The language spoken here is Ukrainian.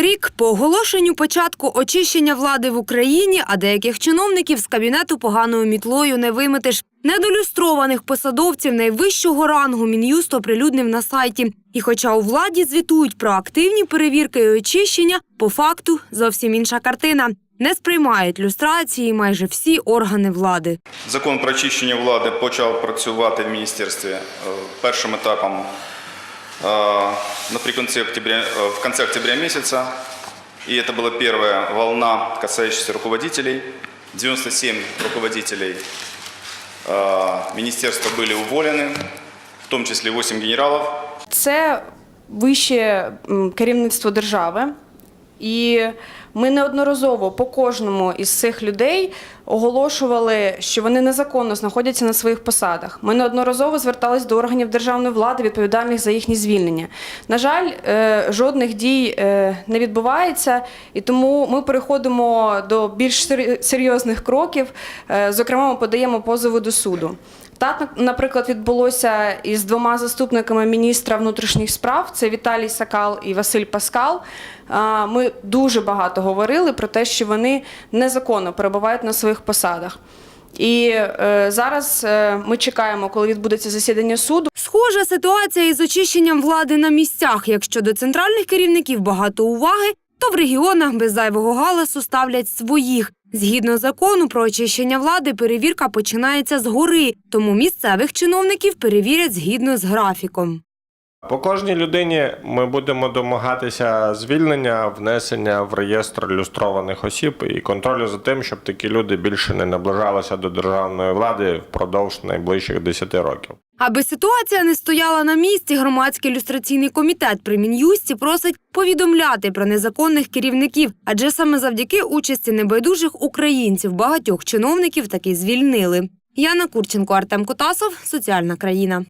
Рік по оголошенню початку очищення влади в Україні, а деяких чиновників з кабінету поганою мітлою не виметиш. Недолюстрованих посадовців найвищого рангу Мін'юст оприлюднив на сайті. І хоча у владі звітують про активні перевірки і очищення, по факту зовсім інша картина. Не сприймають люстрації майже всі органи влади. Закон про очищення влади почав працювати в міністерстві е, першим етапом е, наприкінці октября, е, в конце октября месяца. И это была первая волна, касающаяся руководителей. 97 руководителей э, министерства были уволены, в том числе 8 генералов. Це вище м, керівництво держави. І ми неодноразово по кожному із цих людей оголошували, що вони незаконно знаходяться на своїх посадах. Ми неодноразово звертались до органів державної влади, відповідальних за їхні звільнення. На жаль, е, жодних дій е, не відбувається, і тому ми переходимо до більш серйозних кроків. Е, Зокрема, ми подаємо позови до суду. Так, наприклад, відбулося із двома заступниками міністра внутрішніх справ: це Віталій Сакал і Василь Паскал. Ми дуже багато говорили про те, що вони незаконно перебувають на своїх посадах. І е, зараз е, ми чекаємо, коли відбудеться засідання суду. Схожа ситуація із очищенням влади на місцях. Якщо до центральних керівників багато уваги, то в регіонах без зайвого галасу ставлять своїх. Згідно закону про очищення влади, перевірка починається згори, тому місцевих чиновників перевірять згідно з графіком. По кожній людині ми будемо домагатися звільнення, внесення в реєстр люстрованих осіб і контролю за тим, щоб такі люди більше не наближалися до державної влади впродовж найближчих 10 років. Аби ситуація не стояла на місці, громадський люстраційний комітет при Мін'юсті просить повідомляти про незаконних керівників, адже саме завдяки участі небайдужих українців багатьох чиновників таки звільнили. Яна Курченко, Артем Кутасов, Соціальна країна.